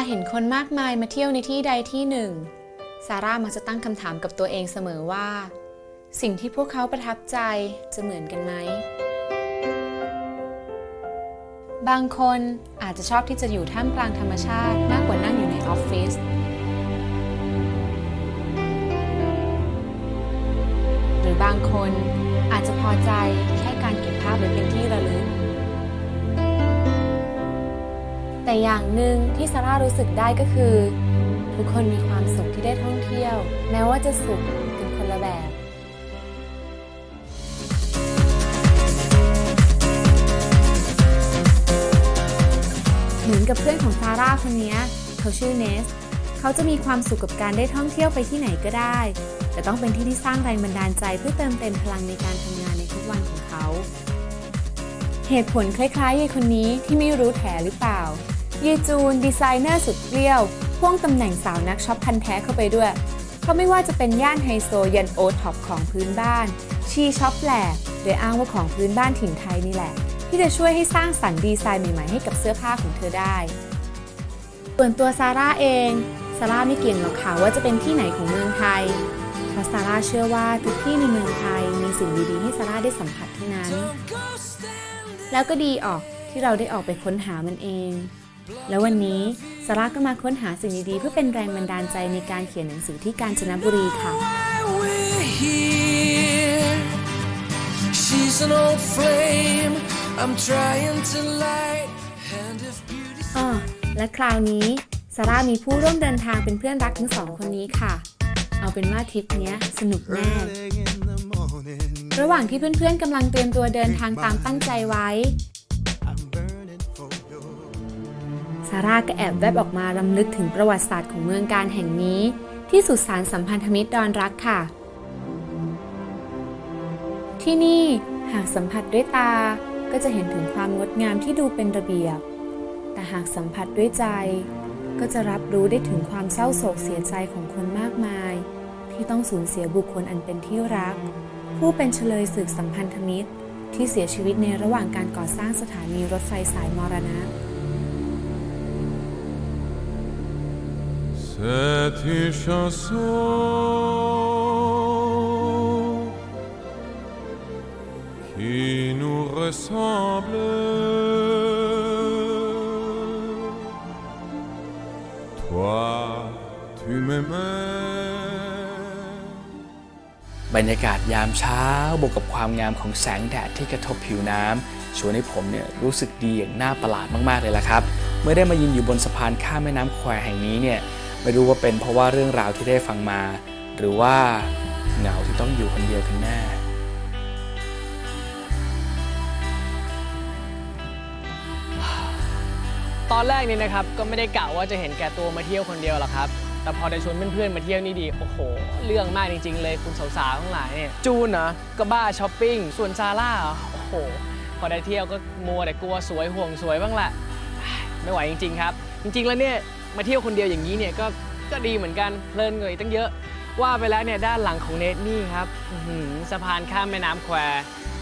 าเห็นคนมากมายมาเที่ยวในที่ใดที่หนึ่ง ซาร่ามักจะตั้งคำถามกับตัวเองเสมอว่า สิ่งที่พวกเขาประทับใจจะเหมือนกันไหม บางคนอาจจะชอบที่จะอยู่ท่ามกลางธรรมชาติมากกว่านั่งอยู่ในออฟฟิศหรือบางคนอาจจะพอใจแค่การเก็บภาพไว้เป็นที่ระลึก แต่อย่างหนึ่งที่ซาร่ารู้สึกได้ก็คือ ทุกคนมีความสุขที่ได้ท่องเที่ยว แม้ว่าจะสุขเป็นคนละแบบเหมือนกับเพื่อนของซาร่าคนนี้เขาชื่อเนส เขาจะมีความสุขกับการได้ท่องเที่ยวไปที่ไหนก็ได้ แต่ต้องเป็นที่ที่สร้างแรงบันดาลใจเพื่อเติมเต็มพลังในการทำงานในทุกวันของเขา เหตุผลคล้ายๆยายคนนี้ที่ไม่รู้แถหรือเปล่า ยีจูน ดีไซเนอร์สุดเปรี้ยวพ่วงตำแหน่งสาวนักช็อปพันแท้เข้าไปด้วย เพราะไม่ว่าจะเป็นย่านไฮโซยันโอท็อปของพื้นบ้าน ชีช็อปแหลกโดยอ้างว่าของพื้นบ้านถิ่นไทยนี่แหละ ที่จะช่วยให้สร้างสรรค์ดีไซน์ใหม่ๆให้กับเสื้อผ้าของเธอได้ ส่วนตัวซาร่าเองซาร่าไม่เกี่ยงหรอกค่ะว่าจะเป็นที่ไหนของเมืองไทยเพราะซาร่าเชื่อว่าทุกที่ในเมืองไทยมีสิ่งดีๆให้ซาร่าได้สัมผัสทั้งนั้น แล้วก็ดีออกที่เราได้ออกไปค้นหามันเอง แล้ววันนี้ซาร่าก็มาค้นหาสิ่งดีๆ เพื่อเป็นแรงบันดาลใจในการเขียนหนังสือที่กาญจนบุรีค่ะ why we're here. She's an old flame I'm trying to light. And if beauty อ้อและคราวนี้ซาร่ามีผู้ร่วมเดินทางเป็นเพื่อนรักทั้งสองคนนี้ค่ะ เอาเป็นว่าทริปเนี้ยสนุกแน่ early in the morning. ระหว่างที่เพื่อนๆกำลังเตรียมตัวเดินทางตามตั้งใจไว้ ซาร่าก็แอบแวบออกมารำลึกถึงประวัติศาสตร์ของเมืองการแห่งนี้ ที่สุสานสัมพันธมิตรดอนรักค่ะ ที่นี่หากสัมผัสด้วยตาก็จะเห็นถึงความงดงามที่ดูเป็นระเบียบ แต่หากสัมผัสด้วยใจ ก็จะรับรู้ได้ถึงความเศร้าโศกเสียใจของคนมากมาย ที่ต้องสูญเสียบุคคลอันเป็นที่รัก ผู้เป็นเฉลยศึกสัมพันธมิตร ที่เสียชีวิตในระหว่างการก่อสร้างสถานีรถไฟสายมรณะ C'est une chanson qui nous ressemble. Toi, tu m'aimais. บรรยากาศยามเช้าบวกกับความงามของแสงแดดที่กระทบผิวน้ำชวนให้ผมเนี่ยรู้สึกดีอย่างน่าประหลาดมากๆเลยละครับ เมื่อได้มายืนอยู่บนสะพานข้ามแม่น้ำแควแห่งนี้เนี่ย ไม่รู้ว่าเป็นเพราะว่าเรื่องราวที่ได้ฟังมา หรือว่าเหงาที่ต้องอยู่คนเดียวกันแน่ตอนแรกนี่นะครับก็ไม่ได้กะว่าจะเห็นแก่ตัวมาเที่ยวคนเดียวหรอกครับ แต่พอได้ชวนเพื่อนๆมาเที่ยวนี่ดี โอ้โห เรื่องมากจริงๆเลยคุณสาวๆทั้งหลายเนี่ยจูนเหรอก็บ้าช้อปปิ้งส่วนซาร่าเหรอโอ้โห พอได้เที่ยวก็มัวแต่กลัวสวยห่วงสวยบ้างแหละไม่ไหวจริง ๆ ครับ จริงๆแล้วเนี่ย มาเที่ยวคนเดียวอย่างนี้เนี่ยก็ก็ดีเหมือนกันเพลินกว่าอีกตั้งเยอะ ว่าไปแล้วเนี่ยด้านหลังของเนทนี่ครับอื้อหือสะพานข้ามแม่น้ำแคว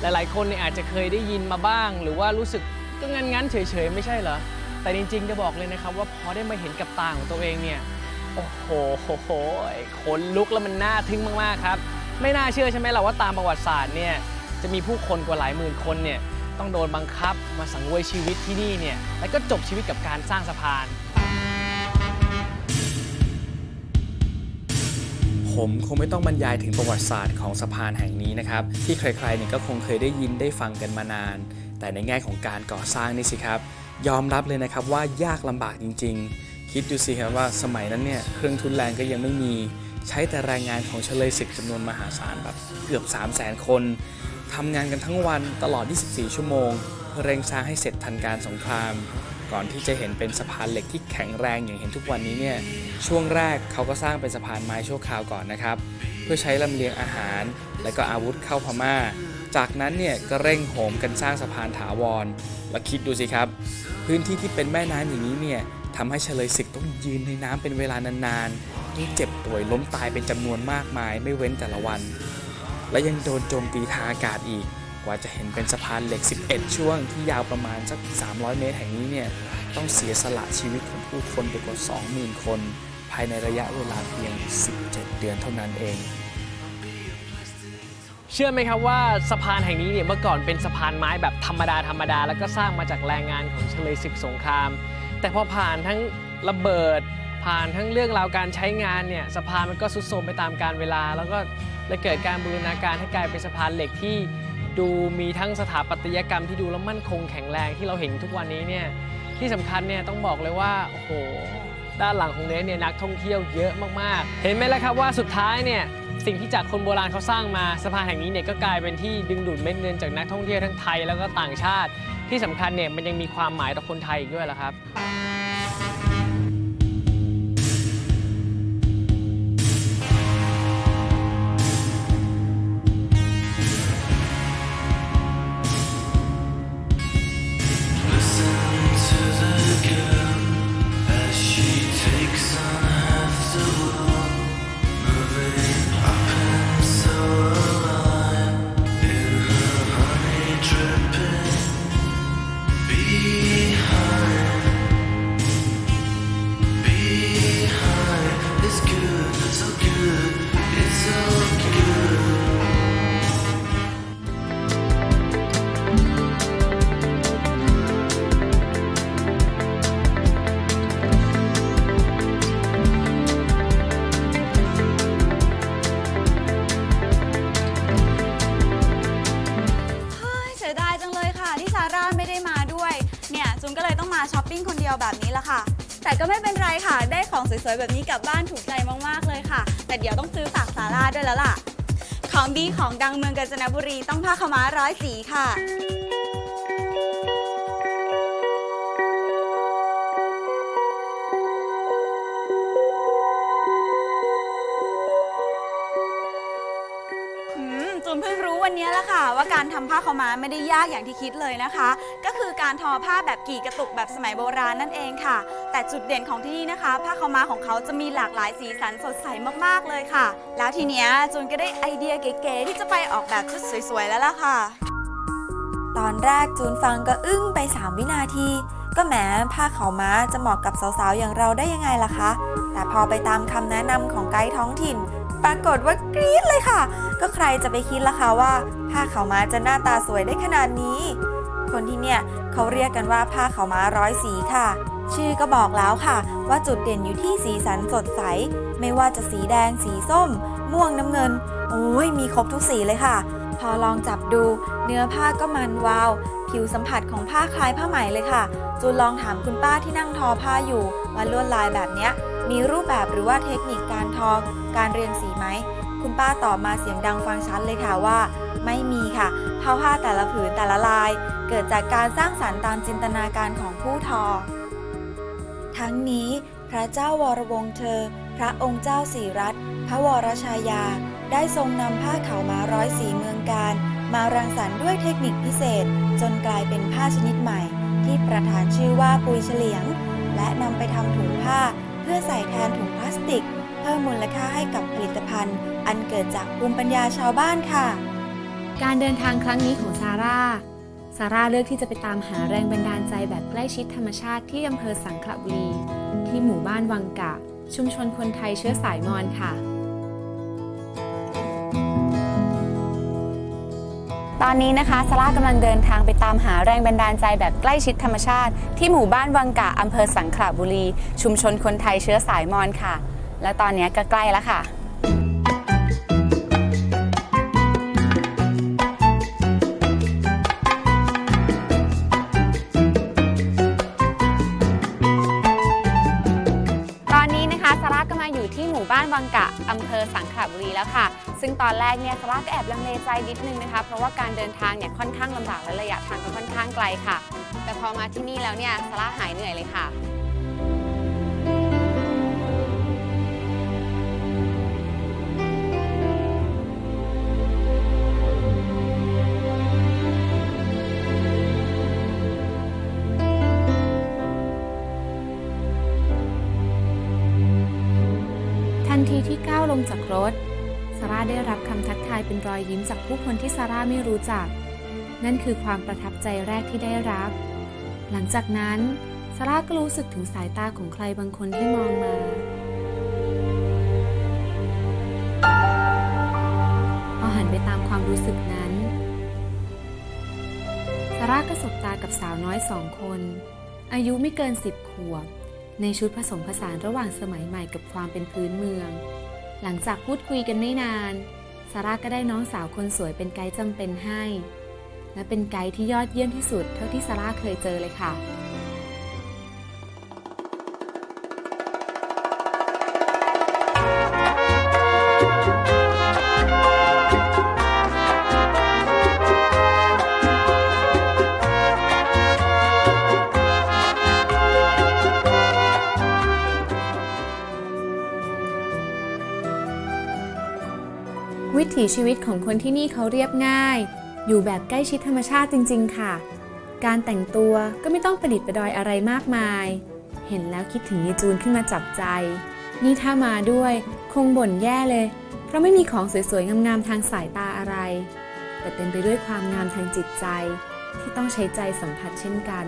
หลายๆ คนเนี่ยอาจจะเคยได้ยินมาบ้าง หรือว่ารู้สึกก็งั้นๆเฉยๆ ไม่ใช่เหรอ แต่จริงๆจะบอกเลยนะครับ ว่าพอได้มาเห็นกับตาของตัวเองเนี่ยโอ้โหขนลุกแล้วมันน่าทึ่งมากๆครับ ไม่น่าเชื่อใช่ไหมล่ะว่าตามประวัติศาสตร์เนี่ยจะมีผู้คนกว่าหลายหมื่นคนเนี่ยต้องโดนบังคับมาสังเวยชีวิตที่นี่เนี่ยแล้วก็จบชีวิตกับการสร้างสะพาน ผมคงไม่ต้องบรรยายถึงประวัติศาสตร์ของสะพานแห่งนี้นะครับ ที่ใครๆเนี่ยก็คงเคยได้ยินได้ฟังกันมานาน แต่ในแง่ของการก่อสร้างนี่สิครับ ยอมรับเลยนะครับว่ายากลำบากจริง ๆ คิดดูสิครับว่าสมัยนั้นเนี่ยเครื่องทุนแรงก็ยังไม่มี ใช้แต่แรงงานของเฉลยศึกจำนวนมหาศาลแบบเกือบ 3 0 0แสนคนทำงานกันทั้งวันตลอด 24 ชั่วโมงเพื่อเร่งสร้างให้เสร็จทันการสงคราม ก่อนที่จะเห็นเป็นสะพานเหล็กที่แข็งแรงอย่างเห็นทุกวันนี้เนี่ยช่วงแรกเขาก็สร้างเป็นสะพานไม้ชั่วคราวก่อนนะครับ เพื่อใช้ลำเลียงอาหาร และก็อาวุธเข้าพม่า จากนั้นเนี่ยก็เร่งโหมกันสร้างสะพานถาวร แล้วคิดดูสิครับ พื้นที่ที่เป็นแม่น้ำอย่างนี้เนี่ยทำให้เฉลยศึกต้องยืนในน้ำเป็นเวลานานๆต้องเจ็บป่วยล้มตายเป็นจำนวนมากมาย ไม่เว้นแต่ละวัน และยังโดนโจมตีทางอากาศอีก ว่าจะเห็นเป็นสะพานเหล็ก 11 ช่วงที่ยาวประมาณสัก 300 เมตรแห่งนี้เนี่ยต้องเสียสละชีวิตของผู้คนไปกว่า 20,000 คน ภายในระยะเวลาเพียง 17 เดือนเท่านั้นเอง เชื่อไหมครับว่าสะพานแห่งนี้เนี่ยเมื่อก่อนเป็นสะพานไม้แบบธรรมดาธรรมดา แล้วก็สร้างมาจากแรงงานของเฉลยศึกสงคราม แต่พอผ่านทั้งระเบิด ผ่านทั้งเรื่องราวการใช้งานเนี่ยสะพานมันก็สุดโทรมไปตามกาลเวลา แล้วก็เลยเกิดการบูรณาการให้กลายเป็นสะพานเหล็กที่ ดูมีทั้งสถาปัตยกรรมที่ดูแล้วมั่นคงแข็งแรงที่เราเห็นทุกวันนี้เนี่ยที่สำคัญเนี่ยต้องบอกเลยว่าโอ้โหด้านหลังของเนสเนี่ยนักท่องเที่ยวเยอะมากๆ เห็นไหมล่ะครับว่าสุดท้ายเนี่ยสิ่งที่จากคนโบราณเขาสร้างมาสะพานแห่งนี้เนี่ยก็กลายเป็นที่ดึงดูดเม็ดเงินจากนักท่องเที่ยวทั้งไทยแล้วก็ต่างชาติ ที่สำคัญเนี่ยมันยังมีความหมายต่อคนไทยอีกด้วยล่ะครับ ของสวยๆ แบบนี้กลับบ้านถูกใจมากๆเลยค่ะ แต่เดี๋ยวต้องซื้อฝากซาร่าด้วยแล้วล่ะ ของดีของดังเมืองกาญจนบุรีต้องผ้าขาวม้าร้อยสีค่ะอืมจูนเพิ่งรู้วันนี้แหละค่ะ ว่าการทำผ้าขาวม้าไม่ได้ยากอย่างที่คิดเลยนะคะ การทอผ้าแบบกี่กระตุกแบบสมัยโบราณนั่นเองค่ะ แต่จุดเด่นของที่นี่นะคะ ผ้าขาวม้าของเขาจะมีหลากหลายสีสันสดใสมากๆเลยค่ะ แล้วทีเนี้ยจูนก็ได้ไอเดียเก๋ๆที่จะไปออกแบบชุดสวยๆแล้วล่ะค่ะ ตอนแรกจูนฟังก็อึ้งไป 3 วินาที ก็แหมผ้าขาวม้าจะเหมาะกับสาวๆอย่างเราได้ยังไงล่ะคะ แต่พอไปตามคำแนะนำของไกด์ท้องถิ่นปรากฏว่ากรี๊ดเลยค่ะ ก็ใครจะไปคิดล่ะคะว่าผ้าขาวม้าจะหน้าตาสวยได้ขนาดนี้ คนที่เนี่ย เขาเรียกกันว่าผ้าขาวม้าร้อยสีค่ะ ชื่อก็บอกแล้วค่ะ ว่าจุดเด่นอยู่ที่สีสันสดใส ไม่ว่าจะสีแดง สีส้ม ม่วงน้ำเงิน โอ้ยมีครบทุกสีเลยค่ะ พอลองจับดู เนื้อผ้าก็มันวาว ผิวสัมผัสของผ้าคล้ายผ้าไหมเลยค่ะ จูนลองถามคุณป้าที่นั่งทอผ้าอยู่ว่าลวดลายแบบเนี้ยมีรูปแบบหรือว่าเทคนิคการทอ การเรียงสีไหม คุณป้าตอบมาเสียงดังฟังชัดเลยค่ะว่า ไม่มีค่ะผ้าผ้าแต่ละผืนแต่ละลาย เกิดจากการสร้างสรรค์ตามจินตนาการของผู้ทอ ทั้งนี้พระเจ้าวรวงเธอ พระองค์เจ้าสีรัตพระวรชายา ได้ทรงนำผ้าขาวม้าร้อยสีเมืองการ มารังสรรค์ด้วยเทคนิคพิเศษ จนกลายเป็นผ้าชนิดใหม่ ที่ประธานชื่อว่าปุยเฉลียง และนำไปทำถุงผ้า เพื่อใส่แทนถุงพลาสติก เพิ่มมูลค่าให้กับผลิตภัณฑ์ อันเกิดจากภูมิปัญญาชาวบ้านค่ะ การเดินทางครั้งนี้ของซาร่า ซาร่าเลือกที่จะไปตามหาแรงบันดาลใจแบบใกล้ชิดธรรมชาติที่อำเภอสังขละบุรี ที่หมู่บ้านวังกะ ชุมชนคนไทยเชื้อสายมอญค่ะ ตอนนี้นะคะซาร่ากำลังเดินทางไปตามหาแรงบันดาลใจแบบใกล้ชิดธรรมชาติ ที่หมู่บ้านวังกะอำเภอสังขละบุรี ชุมชนคนไทยเชื้อสายมอญค่ะ และตอนนี้ก็ใกล้แล้วค่ะ บานวังกะอำเภอสังขละบุรีแล้วค่ะ ซึ่งตอนแรกเนี่ยซาร่าก็แอบลังเลใจนิดนึงนะคะ เพราะว่าการเดินทางเนี่ยค่อนข้างลำบากและระยะทางก็ค่อนข้างไกลค่ะ แต่พอมาที่นี่แล้วเนี่ยซาร่าหายเหนื่อยเลยค่ะ งจากรถซาร่าได้รับคำทักทายเป็นรอยยิ้มจากผู้คนที่ซาร่าไม่รู้จัก นั่นคือความประทับใจแรกที่ได้รับ หลังจากนั้นซาร่าก็รู้สึกถึงสายตาของใครบางคนที่มองมาพอหันไปตามความรู้สึกนั้นซาร่าก็สบตากับสาวน้อยสองคน อายุไม่เกินสิบขวบในชุดผสมผสานระหว่างสมัยใหม่กับความเป็นพื้นเมือง หลังจากพูดคุยกันไม่นานซาร่าก็ได้น้องสาวคนสวยเป็นไกด์จำเป็นให้ และเป็นไกด์ที่ยอดเยี่ยมที่สุดเท่าที่ซาร่าเคยเจอเลยค่ะ ถีชีวิตของคนที่นี่เขาเรียบง่าย อยู่แบบใกล้ชิดธรรมชาติจริง ๆ ค่ะ การแต่งตัวก็ไม่ต้องประดิษฐ์ประดอยอะไรมากมาย เห็นแล้วคิดถึงยายจูนขึ้นมาจับใจ นี่ถ้ามาด้วยคงบ่นแย่เลย เพราะไม่มีของสวยๆ งามๆ ทางสายตาอะไร แต่เต็มไปด้วยความงามทางจิตใจ ที่ต้องใช้ใจสัมผัสเช่นกัน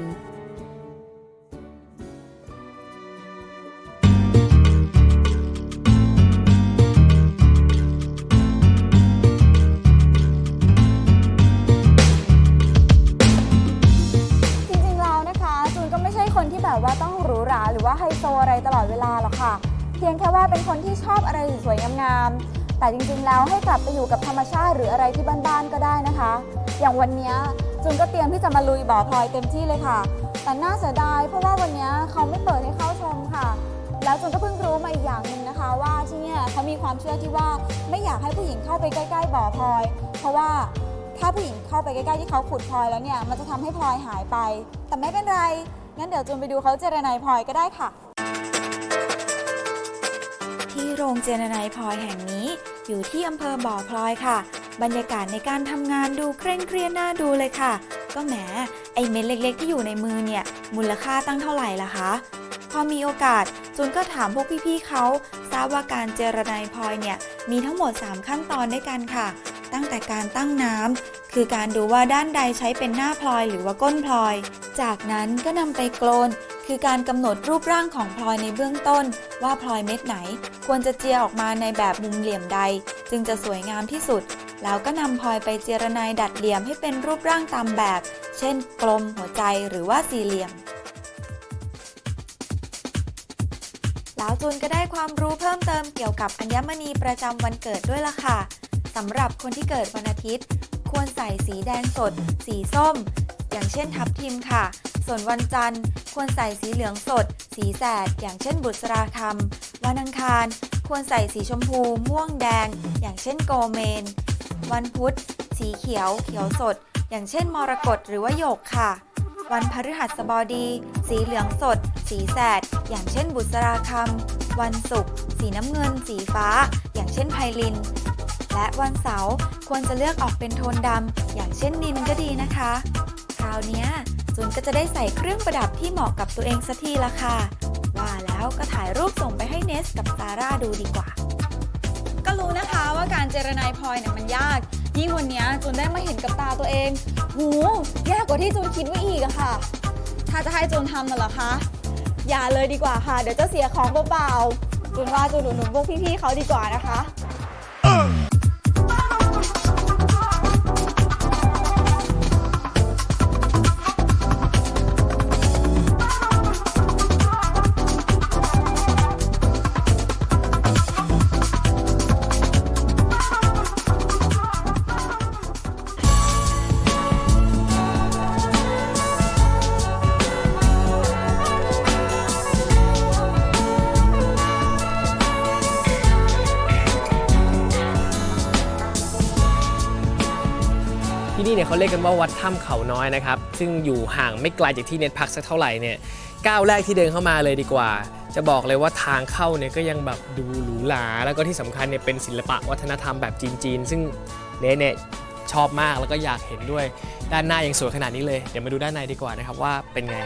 แต่จริงๆแล้วให้กลับไปอยู่กับธรรมชาติหรืออะไรที่บ้านๆก็ได้นะคะ อย่างวันนี้จูนก็เตรียมที่จะมาลุยบ่อพลอยเต็มที่เลยค่ะ แต่น่าเสียดายเพราะว่าวันนี้เขาไม่เปิดให้เข้าชมค่ะ แล้วจูนก็เพิ่งรู้มาอีกอย่างหนึ่งนะคะ ว่าที่เนี่ยเขามีความเชื่อที่ว่าไม่อยากให้ผู้หญิงเข้าไปใกล้ๆบ่อพลอย เพราะว่าถ้าผู้หญิงเข้าไปใกล้ๆที่เขาขุดพลอยแล้วเนี่ยมันจะทำให้พลอยหายไป แต่ไม่เป็นไรงั้นเดี๋ยวจูนไปดูเขาเจรไนพลอยก็ได้ค่ะ โรงเจรนายพลอยแห่งนี้ อยู่ที่อำเภอบ่อพลอยค่ะ บรรยากาศในการทำงานดูเคร่งเครียดน่าดูเลยค่ะ ก็แหมไอเม็ดเล็กๆ ที่อยู่ในมือเนี่ย มูลค่าตั้งเท่าไหร่ล่ะคะ พอมีโอกาสจูนก็ถามพวกพี่ๆเขาทราบว่าการเจรนายพลอยเนี่ยมีทั้งหมด 3 ขั้นตอนด้วยกันค่ะ ตั้งแต่การตั้งน้ำคือการดูว่าด้านใดใช้เป็นหน้าพลอยหรือว่าก้นพลอย จากนั้นก็นำไปโกลน คือการกำหนดรูปร่างของพลอยในเบื้องต้น ว่าพลอยเม็ดไหน ควรจะเจียออกมาในแบบมุมเหลี่ยมใด จึงจะสวยงามที่สุด แล้วก็นำพลอยไปเจรนายดัดเหลี่ยมให้เป็นรูปร่างตามแบบ เช่น กลมหัวใจหรือว่าสี่เหลี่ยมแล้วจูนก็ได้ความรู้เพิ่มเติมเกี่ยวกับอัญมณีประจำวันเกิดด้วยล่ะค่ะสำหรับคนที่เกิดวันอาทิตย์ ควรใส่สีแดงสด สีส้ม อย่างเช่นทับทิมค่ะ ส่วนวันจันทร์ ควรใส่สีเหลืองสด สีแสด อย่างเช่นบุษราคำวันอังคาร ควรใส่สีชมพู ม่วงแดง อย่างเช่นโกเมน วันพุธ สีเขียว เขียวสด อย่างเช่นมรกตหรือว่าหยกค่ะ วันพฤหัสบดี สีเหลืองสด สีแสด อย่างเช่นบุษราคำวันศุกร์สีน้ำเงิน สีฟ้า อย่างเช่นไพลินและวันเสาร์ควรจะเลือกออกเป็นโทนดำ อย่างเช่นนินก็ดีนะคะาวเนี้ยจูนก็จะได้ใส่เครื่องประดับที่เหมาะกับตัวเองสักทีละค่ะ ว่าแล้วก็ถ่ายรูปส่งไปให้เนสกับซาร่าดูดีกว่า ก็รู้นะคะว่าการเจรนายพลอยเนี่ยมันยาก ยิ่งวันเนี้ยจูนได้มาเห็นกับตาตัวเอง หูยากกว่าที่จูนคิดไว้อีกอะค่ะ ถ้าจะให้จูนทำน่ะเหรอคะ อย่าเลยดีกว่าค่ะ เดี๋ยวจะเสียของเปล่าๆจูนว่าจูนหนุนพวกพี่ๆเขาดีกว่านะคะ นี่เนี่ยเขาเรียกกันว่าวัดถ้ำเขาน้อยนะครับ ซึ่งอยู่ห่างไม่ไกลจากที่เน็ตพักสักเท่าไหร่เนี่ยก้าวแรกที่เดินเข้ามาเลยดีกว่า จะบอกเลยว่าทางเข้าเนี่ยก็ยังแบบดูหรูหราแล้วก็ที่สำคัญเนี่ยเป็นศิลปะวัฒนธรรมแบบจีนๆซึ่งเนเนี่ยชอบมากแล้วก็อยากเห็นด้วย ด้านหน้ายังสวยขนาดนี้เลย เดี๋ยวมาดูด้านในดีกว่านะครับว่าเป็นไง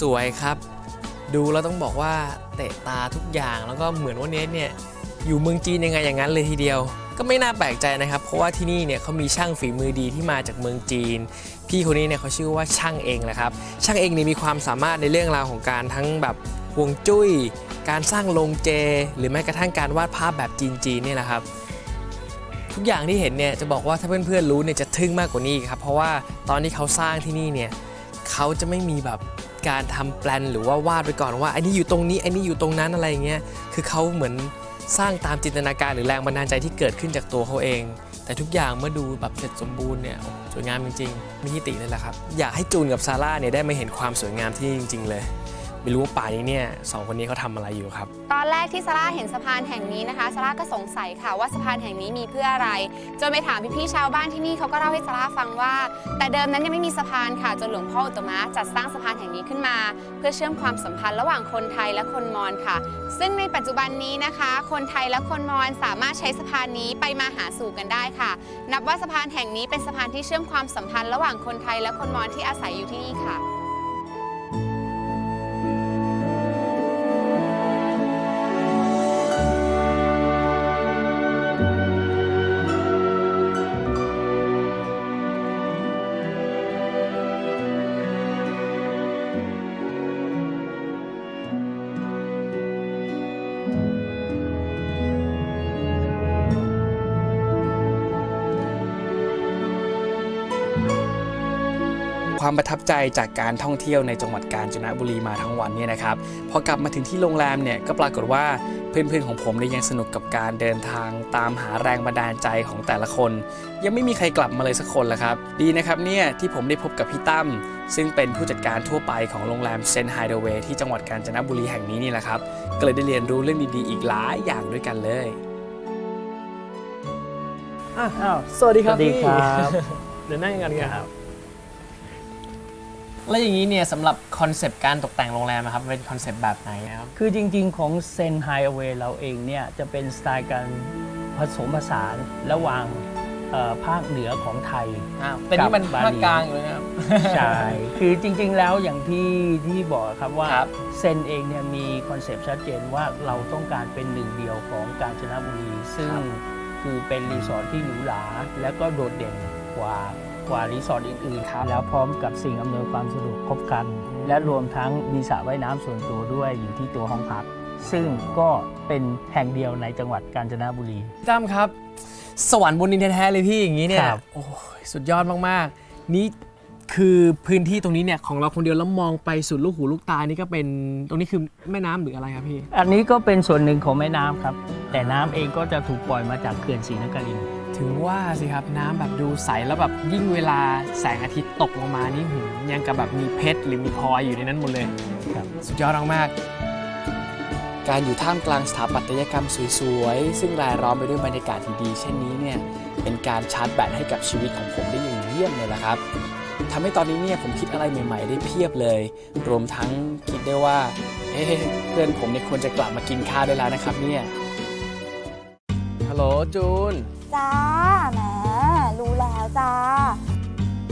สวยครับ ดูแล้วต้องบอกว่าเตะตาทุกอย่างแล้วก็เหมือนว่าเนสเนี่ยอยู่เมืองจีนยังไงอย่างนั้นเลยทีเดียว ก็ไม่น่าแปลกใจนะครับ เพราะว่าที่นี่เนี่ยเขามีช่างฝีมือดีที่มาจากเมืองจีน พี่คนนี้เนี่ยเขาชื่อว่าช่างเองแหละครับ ช่างเองเนี่ยมีความสามารถในเรื่องราวของการทั้งแบบวงจุ้ย การสร้างโรงเจ หรือแม้กระทั่งการวาดภาพแบบจีนๆเนี่ยแหละครับทุกอย่างที่เห็นเนี่ยจะบอกว่าถ้าเพื่อนๆรู้เนี่ยจะทึ่งมากกว่านี้ครับเพราะว่าตอนที่เขาสร้างที่นี่เนี่ย เขาจะไม่มีแบบการทำแปลนหรือว่าวาดไปก่อนว่าอันนี้อยู่ตรงนี้อันนี้อยู่ตรงนั้นอะไรเงี้ยคือเขาเหมือนสร้างตามจินตนาการหรือแรงบันดาลใจที่เกิดขึ้นจากตัวเขาเอง แต่ทุกอย่างเมื่อดูแบบเสร็จสมบูรณ์เนี่ยสวยงามจริงๆมีที่ติเลยแหละครับ อยากให้จูนกับซาร่าเนี่ยได้มาเห็นความสวยงามที่จริง ๆ เลย ไม่รู้ว่าป่านี้เนี่ยสองคนนี้เขาทำอะไรอยู่ครับ ตอนแรกที่ซาร่าเห็นสะพานแห่งนี้นะคะซาร่าก็สงสัยค่ะว่าสะพานแห่งนี้มีเพื่ออะไร จนไปถามพี่ๆชาวบ้านที่นี่เขาก็เล่าให้ซาร่าฟังว่า แต่เดิมนั้นยังไม่มีสะพานค่ะจนหลวงพ่ออุตมะจัดสร้างสะพานแห่งนี้ขึ้นมา เพื่อเชื่อมความสัมพันธ์ระหว่างคนไทยและคนมอญค่ะ ซึ่งในปัจจุบันนี้นะคะ คนไทยและคนมอญสามารถใช้สะพานนี้ไปมาหาสู่กันได้ค่ะ นับว่าสะพานแห่งนี้เป็นสะพานที่เชื่อมความสัมพันธ์ระหว่างคนไทยและคนมอญที่อาศัยอยู่ที่นี่ค่ะ ความประทับใจจากการท่องเที่ยวในจังหวัดกาญจนบุรีมาทั้งวันเนี่ยนะครับพอกลับมาถึงที่โรงแรมเนี่ยก็ปรากฏว่าเพื่อนๆของผมเนี่ยยังสนุกกับการเดินทางตามหาแรงบันดาลใจของแต่ละคน ยังไม่มีใครกลับมาเลยสักคนละครับ ดีนะครับเนี่ยที่ผมได้พบกับพี่ตั้มซึ่งเป็นผู้จัดการทั่วไปของโรงแรมเซนไฮเดเวย์ที่จังหวัดกาญจนบุรีแห่งนี้นี่แหละครับก็เลยได้เรียนรู้เรื่องดีๆอีกหลายอย่างด้วยกันเลยอ้าวสวัสดีครับสวัสดีครับพี่เดี๋ยวนั่งกันครับ แล้วอย่างนี้เนี่ยสำหรับคอนเซปต์การตกแต่งโรงแรมนะครับเป็นคอนเซปต์แบบไหนครับ คือจริงๆของเซนไฮเวย์เราเองเนี่ยจะเป็นสไตล์การผสมผสานระหว่างเอ่อภาคเหนือของไทย อ้าวแต่นี่มันกับบาหลีภาคกลางอยู่เลยนะครับ ใช่ คือจริงๆแล้วอย่างที่ที่บอกครับว่าครับ เซนเองเนี่ยมีคอนเซปต์ชัดเจนว่าเราต้องการเป็นหนึ่งเดียวของกาญจนบุรี ซึ่งคือเป็นรีสอร์ทที่หรูหราและก็โดดเด่นกว่า กว่ารีสอร์ทอื่นๆครับแล้วพร้อมกับสิ่งอำนวยความสะดวกครบครัน และรวมทั้งมีสระว่ายน้ำส่วนตัวด้วยอยู่ที่ตัวห้องพัก ซึ่งก็เป็นแห่งเดียวในจังหวัดกาญจนบุรี พี่ตั้มครับ สวรรค์บนดินแท้ๆเลยพี่อย่างนี้เนี่ยครับ โอ้ยสุดยอดมากๆ นี่คือพื้นที่ตรงนี้เนี่ยของเราคนเดียวแล้วมองไปสุดลูกหูลูกตานี่ก็เป็นตรงนี้คือแม่น้ำหรืออะไรครับพี่ อันนี้ก็เป็นส่วนหนึ่งของแม่น้ำครับ แต่น้ำเองก็จะถูกปล่อยมาจากเขื่อนศรีนครินทร์ ถึงว่าสิครับน้ำแบบดูใสแล้วแบบยิ่งเวลาแสงอาทิตย์ตกลงมานี่หืมยังกับแบบมีเพชรหรือมีพลอยอยู่ในนั้นหมดเลยครับสุดยอดมากการอยู่ท่ามกลางสถาปัตยกรรมสวยๆ ซึ่งรายล้อมไปด้วยบรรยากาศดีๆเช่นนี้เนี่ยเป็นการชาร์จแบตให้กับชีวิตของผมได้อย่างเยี่ยมเลยละครับทำให้ตอนนี้เนี่ยผมคิดอะไรใหม่ๆ ได้เพียบเลย รวมทั้งคิดได้ว่าเอ๊ะเพื่อนผมเนี่ยควรจะกลับมากินข้าวได้แล้วนะครับเนี่ยๆฮัล โหลจูน จ้าแหมรู้แล้วจ้า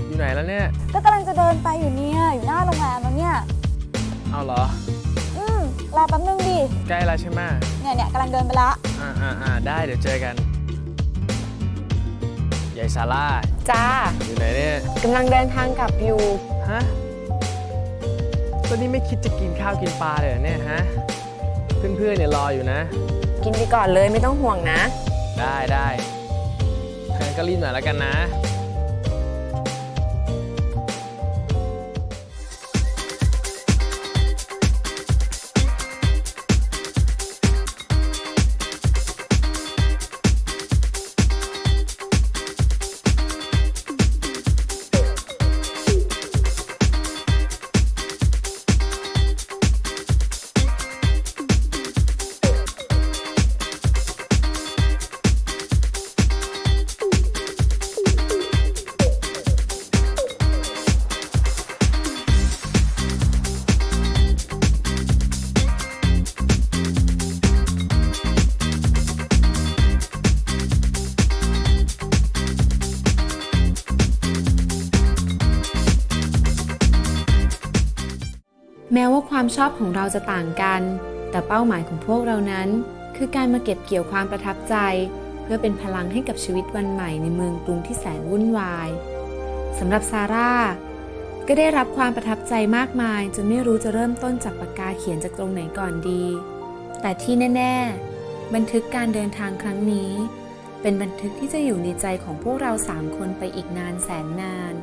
อยู่ไหนแล้วเนี่ย ก็กำลังจะเดินไปอยู่เนี่ย อยู่หน้าโรงแรมแล้วเนี่ย เอาเหรอ อืมรอแป๊บนึงดิ ใกล้แล้วใช่ไหมเนี่ยเนี่ยกำลังเดินไปละ อ่าอ่าอ่าได้เดี๋ยวเจอกันยายซาร่า จ้าอยู่ไหนเนี่ยกำลังเดินทางกลับอยู่ ฮะตอนนี้ไม่คิดจะกินข้าวกินปลาเลยเหรอเนี่ยฮะ เพื่อนๆเนี่ยรออยู่นะ กินไปก่อนเลยไม่ต้องห่วงนะ ได้ได้ทางนก็รีบหน่อยแล้วกันนะ ความชอบของเราจะต่างกัน แต่เป้าหมายของพวกเรานั้น คือการมาเก็บเกี่ยวความประทับใจ เพื่อเป็นพลังให้กับชีวิตวันใหม่ในเมืองกรุงที่แสนวุ่นวายสำหรับซาร่าก็ได้รับความประทับใจมากมาย จนไม่รู้จะเริ่มต้นจากปากกาเขียนจากตรงไหนก่อนดี แต่ที่แน่ ๆ บันทึกการเดินทางครั้งนี้ เป็นบันทึกที่จะอยู่ในใจของพวกเราสามคนไปอีกนานแสนนาน